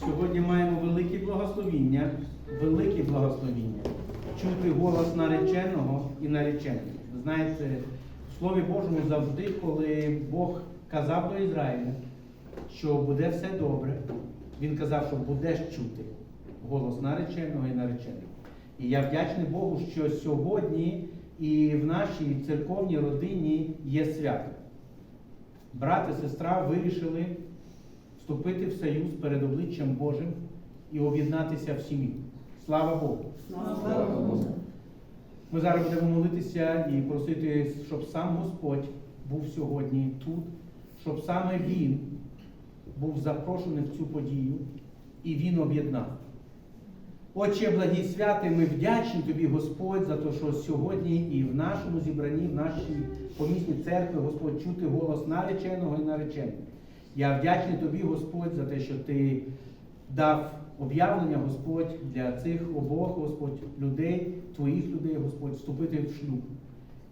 Сьогодні маємо велике благословіння, велике благословіння. Чути голос нареченого і нареченої. Знаєте, в Слові Божому завжди, коли Бог казав до Ізраїля, що буде все добре, він казав, що будеш чути голос нареченого і нареченої. І я вдячний Богу, що сьогодні і в нашій церковній родині є свято. Брат і сестра вирішили вступити в союз перед обличчям Божим і об'єднатися в сім'ю. Слава Богу! Ми зараз будемо молитися і просити, щоб сам Господь був сьогодні тут, щоб саме Він був запрошений в цю подію і Він об'єднав. Отче, благий святий, ми вдячні тобі, Господь, за те, що сьогодні і в нашому зібранні, в нашій помісній церкві, Господь, чути голос нареченого і нареченої. Я вдячний тобі, Господь, за те, що ти дав об'явлення, Господь, для цих обох, Господь, людей, твоїх людей, Господь, вступити в шлюб.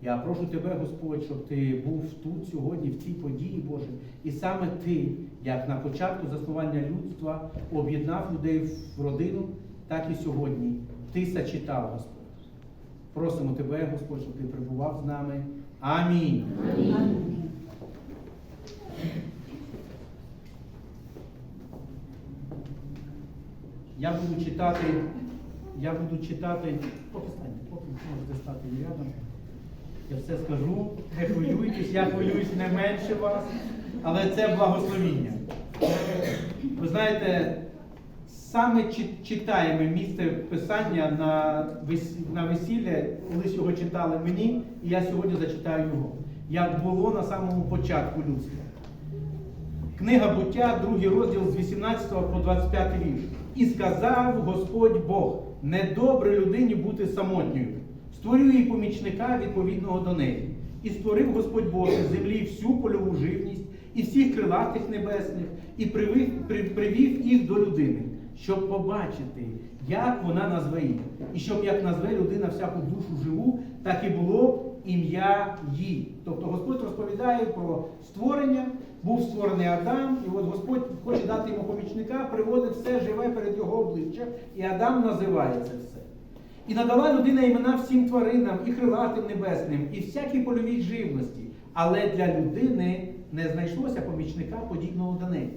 Я прошу тебе, Господь, щоб ти був тут сьогодні, в цій події, Боже, і саме ти, як на початку заснування людства, об'єднав людей в родину, так і сьогодні ти сочетав, Господь. Просимо тебе, Господь, щоб ти перебував з нами. Амінь. Я буду читати, я буду читати, поки станьте, поки можете стати рядом. Я все скажу, не хвилюйтесь, я хвилююсь не менше вас, але це благословіння. Ви знаєте, саме читаємо місце писання на, весілля, колись його читали мені, і я сьогодні зачитаю його. Як було на самому початку людства. Книга буття, другий розділ з 18 по 25 вірш. І сказав Господь Бог, недобре людині бути самотньою. Створю їй помічника відповідного до неї. І створив Господь з землі всю польову живність і всіх крилатих небесних, і привив, при- привів їх до людини, щоб побачити, як вона назве їх. І щоб як назве людина всяку душу живу, так і було ім'я їй. Тобто Господь розповідає про створення, був створений Адам, і от Господь хоче дати йому помічника, приводить все живе перед його обличчям, і Адам називає це все. І надала людина імена всім тваринам, і крилатим небесним, і всякій польовій живності. Але для людини не знайшлося помічника, подібного до неї.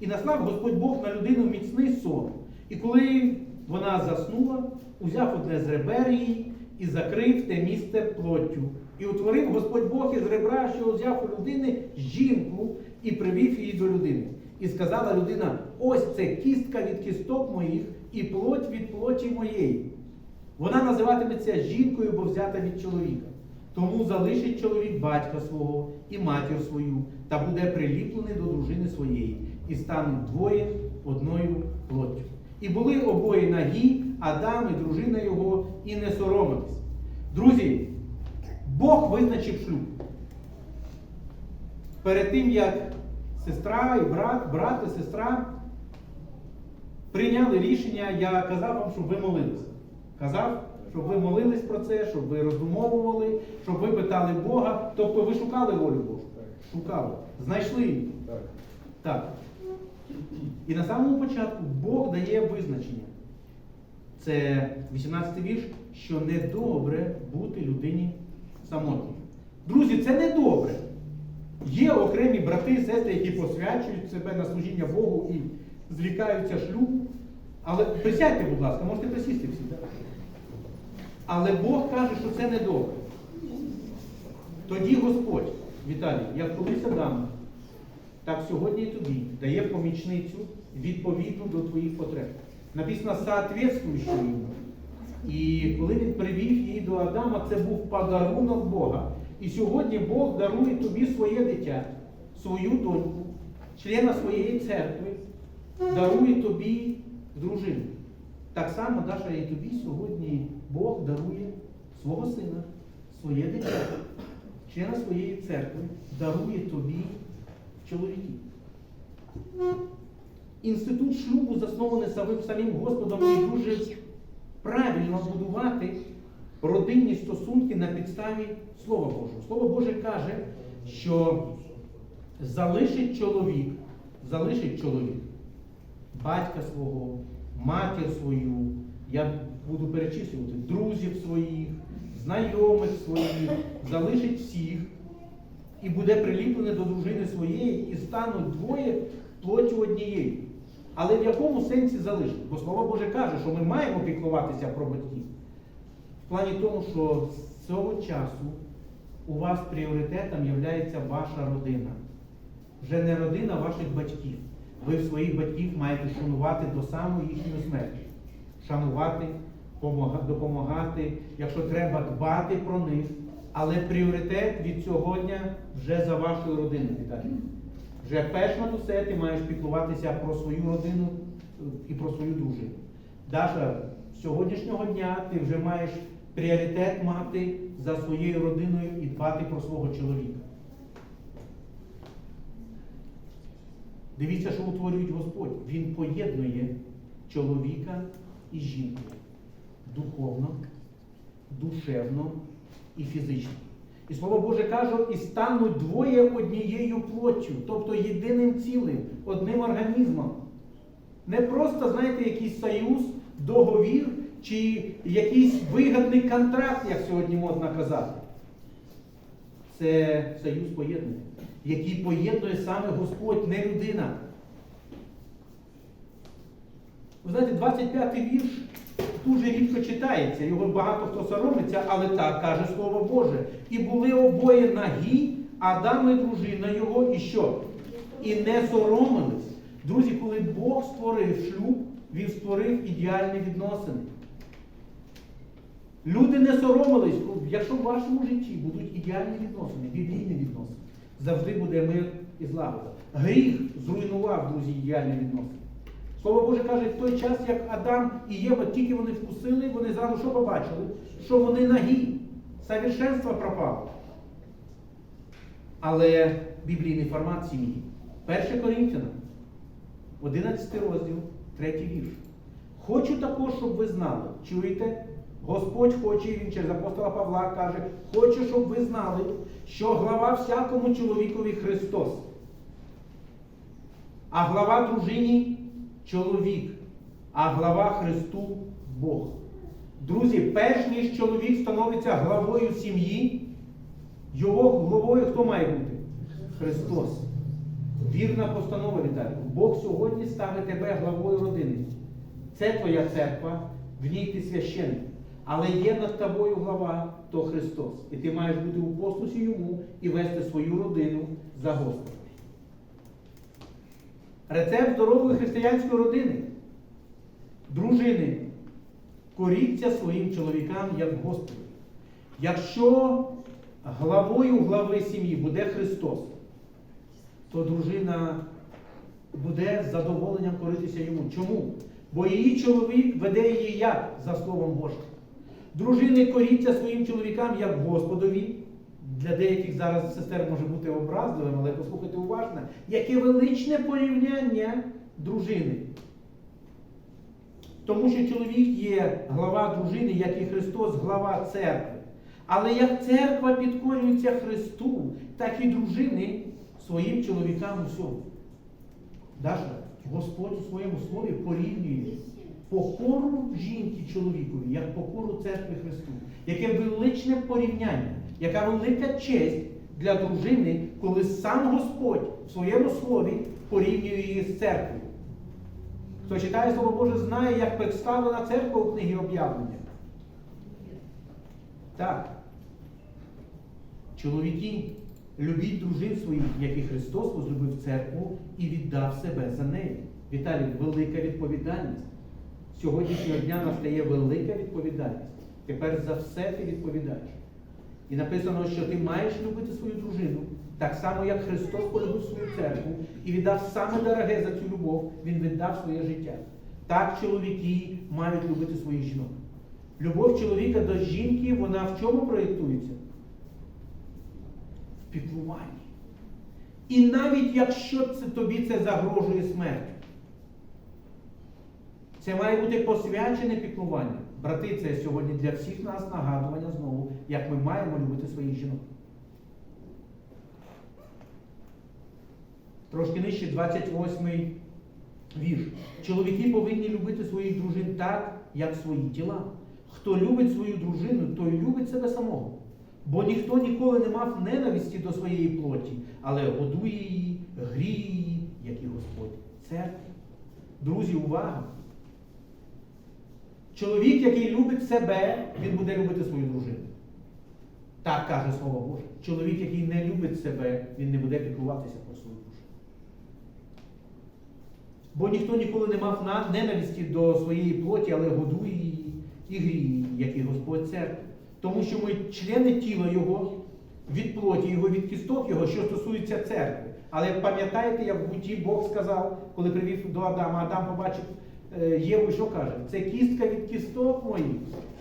І наслав Господь Бог на людину міцний сон. І коли вона заснула, узяв одне з ребер її і закрив те місце плоттю. І утворив Господь Бог із ребра, що взяв у людини жінку і привів її до людини. І сказала людина: ось це кістка від кісток моїх і плоть від плоті моєї. Вона називатиметься жінкою, бо взята від чоловіка. Тому залишить чоловік батька свого і матір свою, та буде приліплений до дружини своєї, і стануть двоє одною плоттю. І були обоє нагі, Адам і дружина його, і не соромились. Друзі, Бог визначив шлюб. Перед тим, як сестра і брат, брат і сестра прийняли рішення, я казав вам, щоб ви молилися. Казав, щоб ви молились про це, щоб ви роздумовували, щоб ви питали Бога. Тобто ви шукали волю Божу? Шукали. Знайшли її. Так. Так. І на самому початку Бог дає визначення. Це 18 вірш, що недобре бути людині самотньою. Друзі, це недобре. Є окремі брати і сестри, які посвячують себе на служіння Богу і зрікаються шлюбу. Але присядьте, будь ласка, можете присісти всі. Але Бог каже, що це недобре. Тоді Господь, Віталій, як колись Адам, так сьогодні і тобі дає помічницю відповідну до твоїх потреб. Написано соответствующую йому. І коли він привів її до Адама, це був подарунок Бога. І сьогодні Бог дарує тобі своє дитя, свою доньку, члена своєї церкви, дарує тобі дружину. Так само, Даша, і тобі сьогодні Бог дарує свого сина, своє дитя, члена своєї церкви, дарує тобі чоловіків. інститут шлюбу заснований самим самим Господом і дуже правильно будувати родинні стосунки на підставі Слова Божого. Слово Боже каже, що залишить чоловік, залишить чоловік батька свого, матір свою, я буду перечислювати, друзів своїх, знайомих своїх, залишить всіх і буде приліплений до дружини своєї, і стануть двоє плоттю однією. Але в якому сенсі залишить? Бо Слово Боже каже, що ми маємо піклуватися про батьків. В плані тому, що з цього часу у вас пріоритетом є ваша родина. Вже не родина ваших батьків. Ви своїх батьків маєте шанувати до самої їхньої смерті. Шанувати, допомагати, якщо треба дбати про них. Але пріоритет від сьогодні вже за вашою родиною, Віталій. Вже перш над усе ти маєш піклуватися про свою родину е, і про свою дружину. Даша, з сьогоднішнього дня ти вже маєш пріоритет мати за своєю родиною і дбати про свого чоловіка. Дивіться, що утворює Господь. Він поєднує чоловіка і жінку духовно, душевно і фізично. І Слово Боже каже, і стануть двоє однією плоттю, тобто єдиним цілим, одним організмом. Не просто, знаєте, якийсь союз, договір чи якийсь вигідний контракт, як сьогодні можна казати. Це союз поєднання, який поєднує саме Господь, не людина. Ви знаєте, 25-й вірш дуже рідко читається, його багато хто соромиться, але так каже Слово Боже. І були обоє нагі, Адам і дружина його, і що? І не соромились. Друзі, коли Бог створив шлюб, Він створив ідеальні відносини. Люди не соромились, якщо в вашому житті будуть ідеальні відносини, біблійні відносини, завжди буде мир і злагода. Гріх зруйнував, друзі, ідеальні відносини. Слово Боже каже, в той час, як Адам і Єва, тільки вони вкусили, вони зразу що побачили? Що вони нагі. Совершенство пропало. Але біблійний формат сім'ї. 1 Коринфянам, 11 розділ, 3 вірш. Хочу також, щоб ви знали, чуєте? Господь хоче, він через апостола Павла каже, хочу, щоб ви знали, що глава всякому чоловікові Христос. А глава дружині чоловік, а глава Христу Бог. Друзі, перш ніж чоловік становиться главою сім'ї, його главою хто має бути? Христос. Вірна постанова, Віталій. Бог сьогодні ставить тебе главою родини. Це твоя церква, в ній ти священник. Але є над тобою глава, то Христос. І ти маєш бути у послусі йому і вести свою родину за Господом. Рецепт здорової християнської родини. Дружини, коріться своїм чоловікам як Господу. Якщо главою глави сім'ї буде Христос, то дружина буде з задоволенням коритися йому. Чому? Бо її чоловік веде її як за Словом Божим. Дружини коріться своїм чоловікам як Господові. Для деяких зараз сестер може бути образливим, але послухайте уважно, яке величне порівняння дружини. Тому що чоловік є глава дружини, як і Христос, глава церкви. Але як церква підкорюється Христу, так і дружини своїм чоловікам усьому. Даша, Господь у своєму слові порівнює покору жінки чоловікові, як покору церкви Христу. Яке величне порівняння, яка велика честь для дружини, коли сам Господь в своєму слові порівнює її з церквою. Хто читає Слово Боже, знає, як представлена церква у книгі об'явлення. Так. Чоловіки, любіть дружин своїх, як і Христос возлюбив церкву і віддав себе за неї. Віталій, велика відповідальність. Сьогоднішнього дня настає велика відповідальність. Тепер за все ти відповідаєш. І написано, що ти маєш любити свою дружину, так само, як Христос полюбив свою церкву і віддав саме дороге за цю любов, Він віддав своє життя. Так чоловіки мають любити своїх жінок. Любов чоловіка до жінки, вона в чому проєктується? В піклуванні. І навіть якщо це, тобі це загрожує смертю, це має бути посвячене піклування. Брати, це сьогодні для всіх нас нагадування знову, як ми маємо любити своїх жінок. Трошки нижче 28 вірш. Чоловіки повинні любити своїх дружин так, як свої тіла. Хто любить свою дружину, той любить себе самого. Бо ніхто ніколи не мав ненависті до своєї плоті, але годує її, гріє її, як і Господь. Церква. Друзі, увага! Чоловік, який любить себе, він буде любити свою дружину. Так каже Слово Боже. Чоловік, який не любить себе, він не буде піклуватися про свою душу. Бо ніхто ніколи не мав на- ненависті до своєї плоті, але годує її і гріє як і Господь церкви. Тому що ми члени тіла Його, від плоті Його, від кісток Його, що стосується церкви. Але пам'ятаєте, як в буті Бог сказав, коли привів до Адама, Адам побачив Єву, що каже? Це кістка від кісток моїх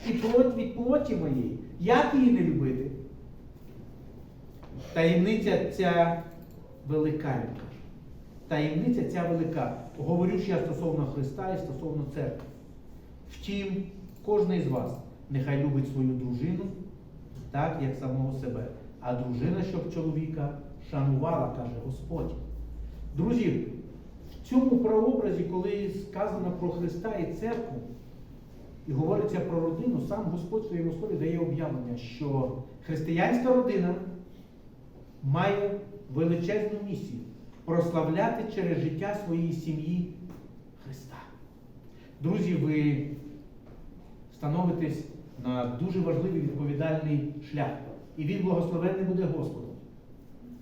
і плоть від плоті моєї. Як її не любити? Таємниця ця велика, він каже. Таємниця ця велика. Говорю ж я стосовно Христа і стосовно церкви. Втім, кожен із вас нехай любить свою дружину так, як самого себе. А дружина, щоб чоловіка шанувала, каже Господь. Друзі, в цьому прообразі, коли сказано про Христа і церкву, і говориться про родину, сам Господь своєму слові дає об'явлення, що християнська родина має величезну місію прославляти через життя своєї сім'ї Христа. Друзі, ви становитесь на дуже важливий відповідальний шлях. І він благословенний буде Господом.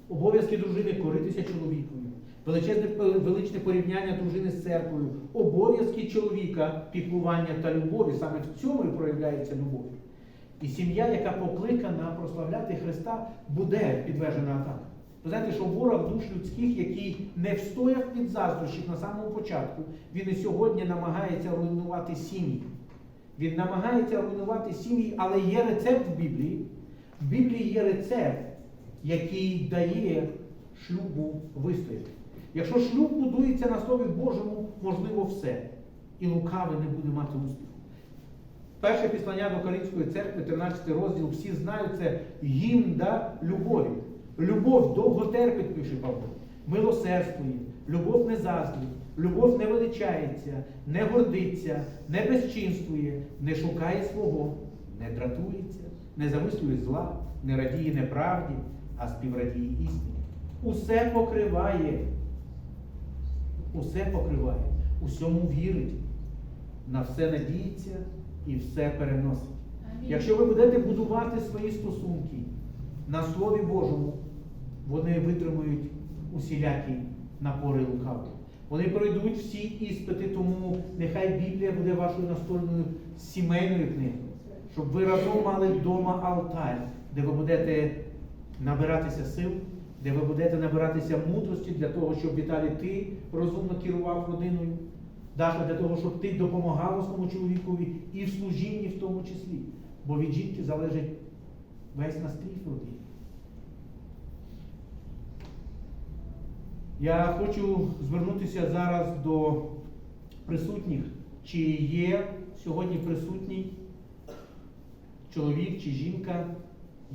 Обов'язки дружини коритися чоловікові, величезне величне порівняння дружини з церквою, обов'язки чоловіка, піклування та любові. Саме в цьому і проявляється любов. І сім'я, яка покликана прославляти Христа, буде підвержена атакам. Ви знаєте, що ворог душ людських, який не встояв під заздрощів на самому початку, він і сьогодні намагається руйнувати сім'ї. Він намагається руйнувати сім'ї, але є рецепт в Біблії. В Біблії є рецепт, який дає шлюбу вистояти. Якщо шлюб будується на Слові Божому, можливо все. І лукавий не буде мати успіху. Перше післання до Коринської церкви, 13 розділ, всі знають це гімн любові. Любов довго терпить, пише Павло, милосердствує, любов не заздрить, любов не величається, не гордиться, не безчинствує, не шукає свого, не дратується, не замислює зла, не радіє неправді, а співрадіє істині. Усе покриває, усе покриває, усьому вірить, на все надіється і все переносить. Якщо ви будете будувати свої стосунки на Слові Божому, вони витримують усілякі напори лукавого. Вони пройдуть всі іспити, тому нехай Біблія буде вашою настольною сімейною книгою, щоб ви разом мали вдома алтарь, де ви будете набиратися сил, де ви будете набиратися мудрості для того, щоб Віталій ти розумно керував родиною. Даша для того, щоб ти допомагала своєму чоловікові і в служінні в тому числі. Бо від жінки залежить весь настрій в родині. Я хочу звернутися зараз до присутніх, чи є сьогодні присутній чоловік чи жінка,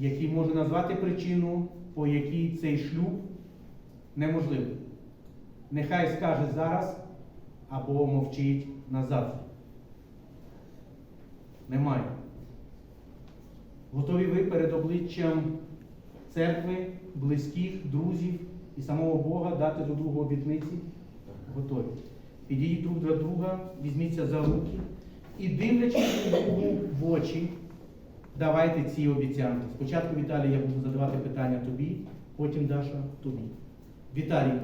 який може назвати причину, по якій цей шлюб неможливий. Нехай скаже зараз або мовчить назавжди. Немає. Готові ви перед обличчям церкви, близьких, друзів і самого Бога дати до другого обітниці? Готові. Підійдіть друг до друга, візьміться за руки і дивлячись друг другу в очі, давайте ці обіцянки. Спочатку, Віталій, я буду задавати питання тобі, потім Даша тобі. Віталій,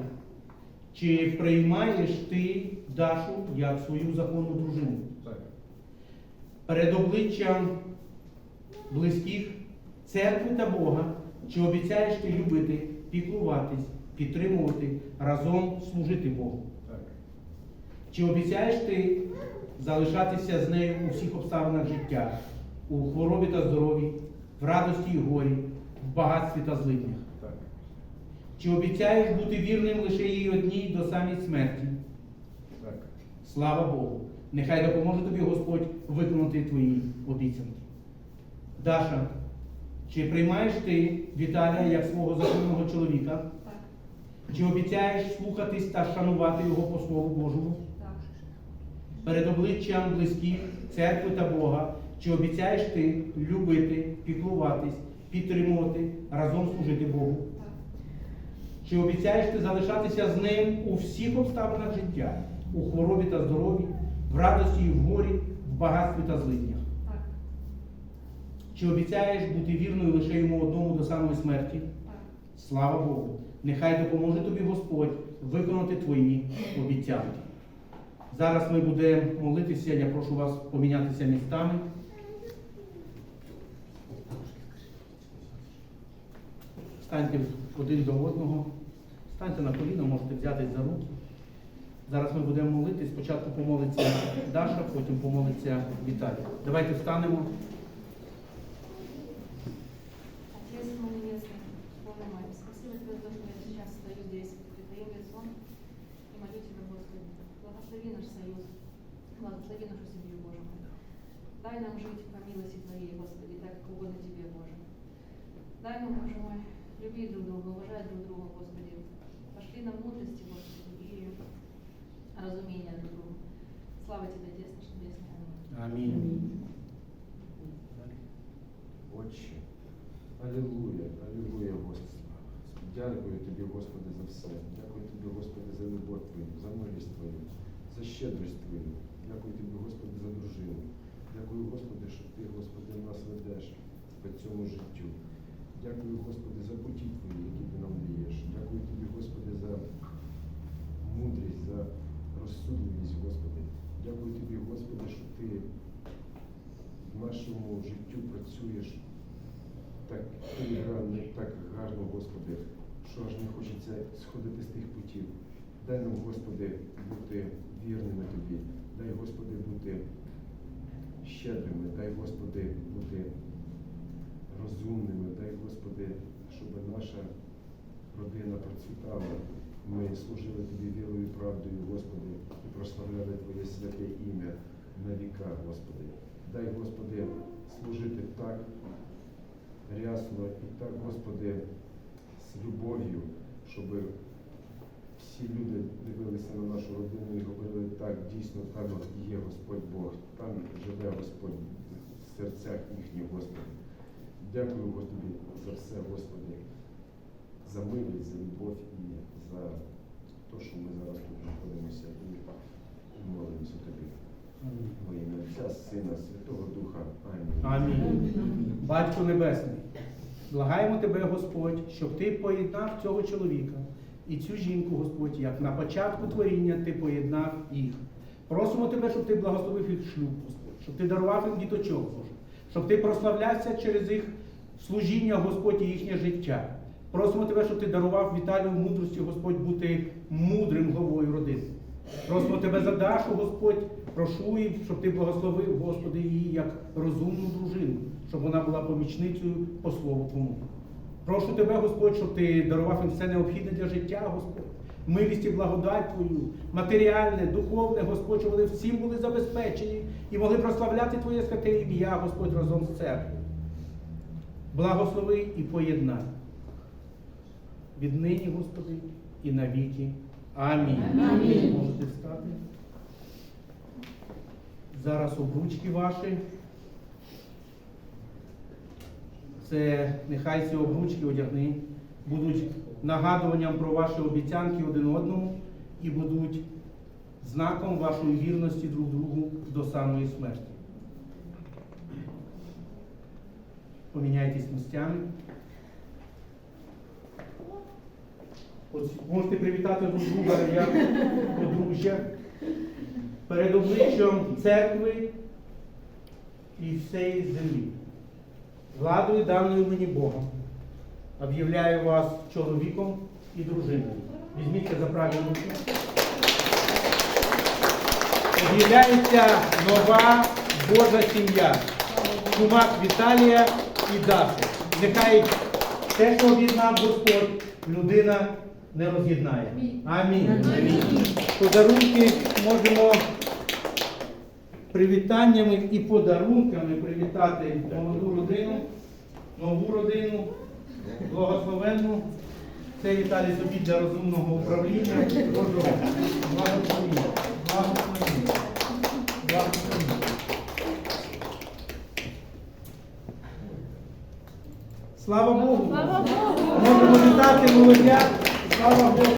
чи приймаєш ти Дашу як свою законну дружину? Так. Перед обличчям близьких, церкви та Бога, чи обіцяєш ти любити, піклуватись, підтримувати, разом служити Богу? Так. Чи обіцяєш ти залишатися з нею у всіх обставинах життя, у хворобі та здоров'ї, в радості і горі, в багатстві та злиднях? Чи обіцяєш бути вірним лише їй одній до самої смерті? Так. Слава Богу! Нехай допоможе тобі Господь виконати твої обіцянки. Даша, чи приймаєш ти Віталія як свого законного чоловіка? Так, Чи обіцяєш слухатись та шанувати його по Слову Божому? так, Перед обличчям близьких, церкви та Бога, чи обіцяєш ти любити, піклуватись, підтримувати, разом служити Богу? Чи обіцяєш ти залишатися з ним у всіх обставинах життя, у хворобі та здоров'ї, в радості і в горі, в багатстві та злиднях? так, Чи обіцяєш бути вірною лише йому одному до самої смерті? так. Слава Богу! Нехай допоможе тобі Господь виконати твої обіцянки. Зараз ми будемо молитися, я прошу вас помінятися містами. Станьте один до одного, станьте на коліна, можете взятись за руки. Зараз ми будемо молитись. Спочатку помолиться Даша, потім помолиться Віталій. Давайте встанемо. Благослови наш союз, благослови нашу семью, Боже. Дай нам жить по милости Твоей, Господи, так, как угодно Тебе, Боже. Дай нам, Боже мой, любить друг друга, уважать друг друга, Господи. Пошли нам мудрости, Господи, и разумения друг другу. Слава Тебе, Отец наш Небесный. Аминь. Амінь. Отче. Алілуя, алілуя, Господи. Дякую тобі, Господи, за все. Дякую тобі, Господи, за любов Твою, за милість Твою, за щедрість Твою. Дякую тобі, Господи, за дружину. Дякую, Господи, що Ти, Господи, нас ведеш по цьому життю. Дякую, Господи, за путі Твої, які Ти нам даєш. Дякую тобі, Господи, за мудрість, за розсудливість, Господи. Дякую тобі, Господи, що Ти в нашому життю працюєш так філігранно, так гарно, Господи, що аж не хочеться сходити з тих путів. Дай нам, Господи, бути вірними Тобі. Дай, Господи, бути щедрими. Дай, Господи, бути розумними. Дай, Господи, щоб наша родина процвітала. Ми служили Тобі вірою і правдою, Господи, і прославляли Твоє святе ім'я на віка, Господи. Дай, Господи, служити так рясно і так, Господи, з любов'ю, щоб всі люди дивилися на нашу родину і говорили так, дійсно, там є Господь Бог, там живе Господь в серцях їхніх, Господи. Дякую, Господи, за все, Господи, за милість, за любов і за те, що ми зараз тут знаходимося і молимося Тобі. Во ім'я Отця, Сина, Святого Духа. Амінь. Амінь. Батько Небесний, благаємо Тебе, Господь, щоб Ти поєднав цього чоловіка і цю жінку, Господь, як на початку творіння Ти поєднав їх. Просимо Тебе, щоб Ти благословив їх шлюб, Господь, щоб Ти дарував їм діточок, Боже, щоб Ти прославлявся через їх служіння, Господь, і їхнє життя. Просимо Тебе, щоб Ти дарував Віталію мудрості, Господь, бути мудрим главою родини. Просимо Тебе за Дашу, Господь, прошу її, щоб Ти благословив, Господи, її як розумну дружину, щоб вона була помічницею по слову Твому. Прошу Тебе, Господь, щоб Ти дарував їм все необхідне для життя, Господь. Милість і благодать Твою, матеріальне, духовне, Господь, щоб вони всім були забезпечені і могли прославляти Твоє святе ім'я, Господь, разом з церквою. Благослови і поєднай. Віднині, Господи, і навіки. Амінь. Амінь. Можете встати. Зараз обручки ваші. Це нехай ці обручки одягни, будуть нагадуванням про ваші обіцянки один одному і будуть знаком вашої вірності друг другу до самої смерті. Поміняйтесь місцями. Ось Можете привітати друг друга як подружжя перед обличчям церкви і всієї землі. Владою даною мені Богом. Об'являю вас чоловіком і дружиною. Візьміться за праві руки. Об'являється нова Божа сім'я. Чумак Віталія і Даші. Нехай те, що об'єднав Господь, людина не роз'єднає. Амінь. Подарунки можемо привітаннями і подарунками привітати молоду родину, нову родину, благословенну. Це Віталій тобі для розумного управління. Благословіння. Благословіння. Благословіння. Слава Богу! Можемо вітати молодя! Слава Богу!